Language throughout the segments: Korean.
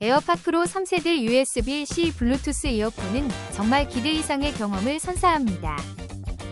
에어팟 프로 3세대 USB-C 블루투스 이어폰은 정말 기대 이상의 경험을 선사합니다.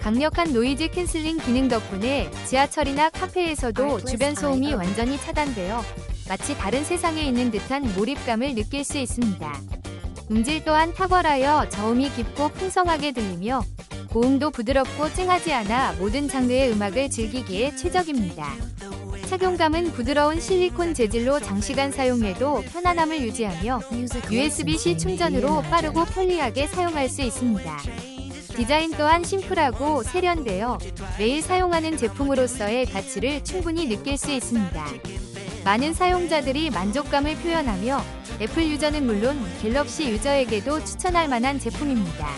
강력한 노이즈 캔슬링 기능 덕분에 지하철이나 카페에서도 주변 소음이 완전히 차단되어 마치 다른 세상에 있는 듯한 몰입감을 느낄 수 있습니다. 음질 또한 탁월하여 저음이 깊고 풍성하게 들리며 고음도 부드럽고 찡하지 않아 모든 장르의 음악을 즐기기에 최적입니다. 착용감은 부드러운 실리콘 재질로 장시간 사용해도 편안함을 유지하며 USB-C 충전으로 빠르고 편리하게 사용할 수 있습니다. 디자인 또한 심플하고 세련되어 매일 사용하는 제품으로서의 가치를 충분히 느낄 수 있습니다. 많은 사용자들이 만족감을 표현하며 애플 유저는 물론 갤럭시 유저에게도 추천할 만한 제품입니다.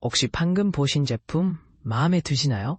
혹시 방금 보신 제품 마음에 드시나요?